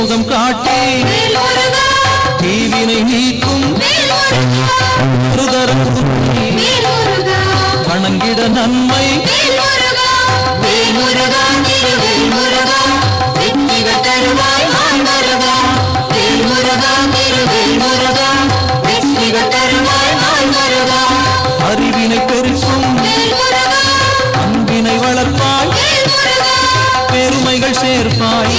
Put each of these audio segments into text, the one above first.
முகம் காட்டி தீவினை நீக்கும் வணங்கிட நன்மை அறிவினை பெருக்கும் அன்பினை வளர்ப்பாய் பெருமைகள் சேர்ப்பாய்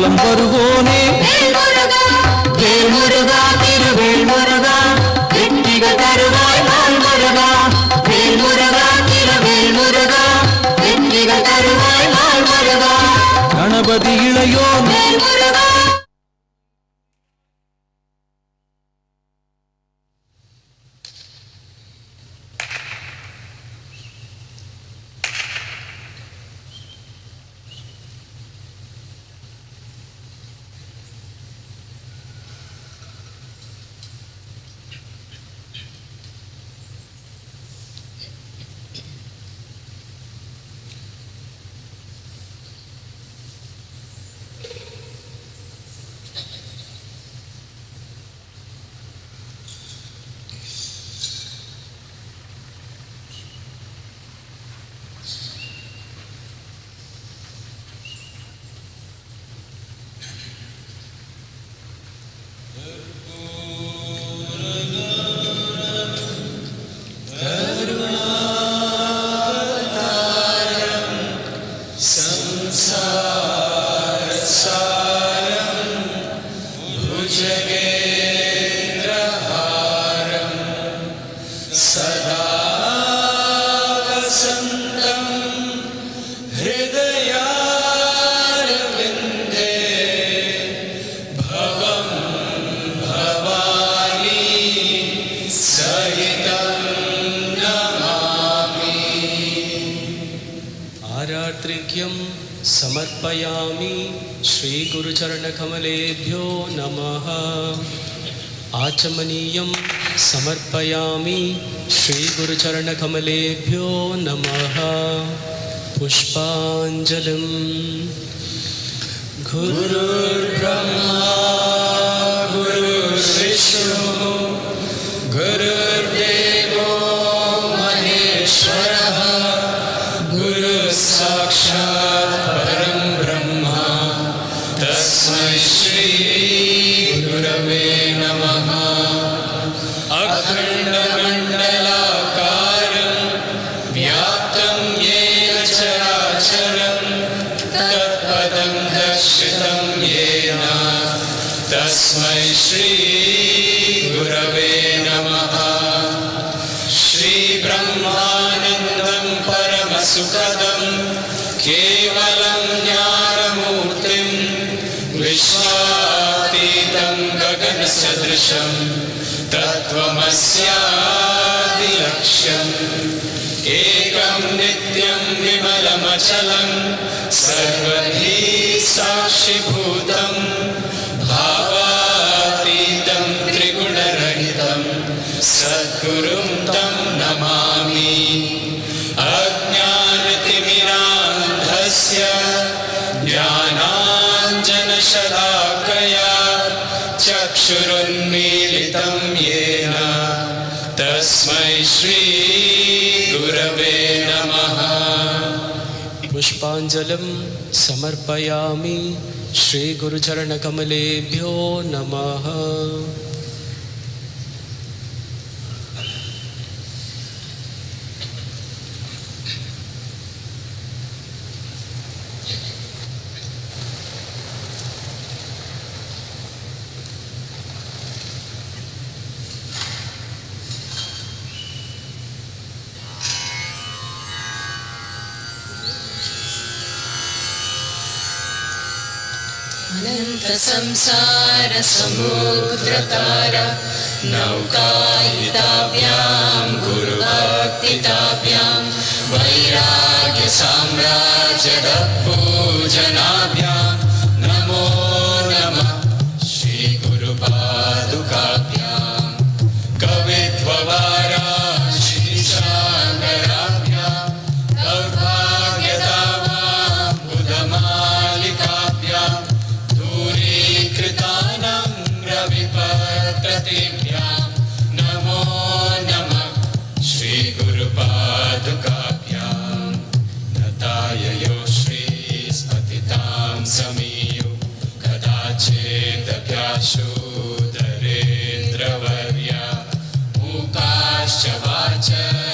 காலம் வருவோனே வேல் முருகா வெற்றிக தருவாய் நாள் முருகா வேல் முருகா வெற்றிக தருவாய் கணபதி இளையோன் कृतकृत्यं समर्पयामि श्रीगुरुचरणकमलेभ्यो नमः आचमनीयं समर्पयामि कमलेभ्यो नमः पुष्पाञ्जलिं गुरुर्ब्रह्मा सुखदं केवलं ज्ञानमूर्तिं विश्वातीतं गगनसदृशं तत्त्वमस्यादिलक्ष्यम् एकं नित्यं विमलमचलं सर्वधी साक्षिभूतं भाव शलाकया चक्षुरुन्मीलितं येन तस्मै श्रीगुरवे नमः पुष्पाञ्जलिं समर्पयामि श्रीगुरुचरणकमलेभ्यो नमः अनंत अनन्तसंसारसमुद्रतारा नौकायिताभ्यां गुरुवाक्तिताभ्यां वैराग्यसाम्राजदपूजनाभ्याम् सिद्धभ्यासु दरेन्द्रवर्या मुकाश्च वाच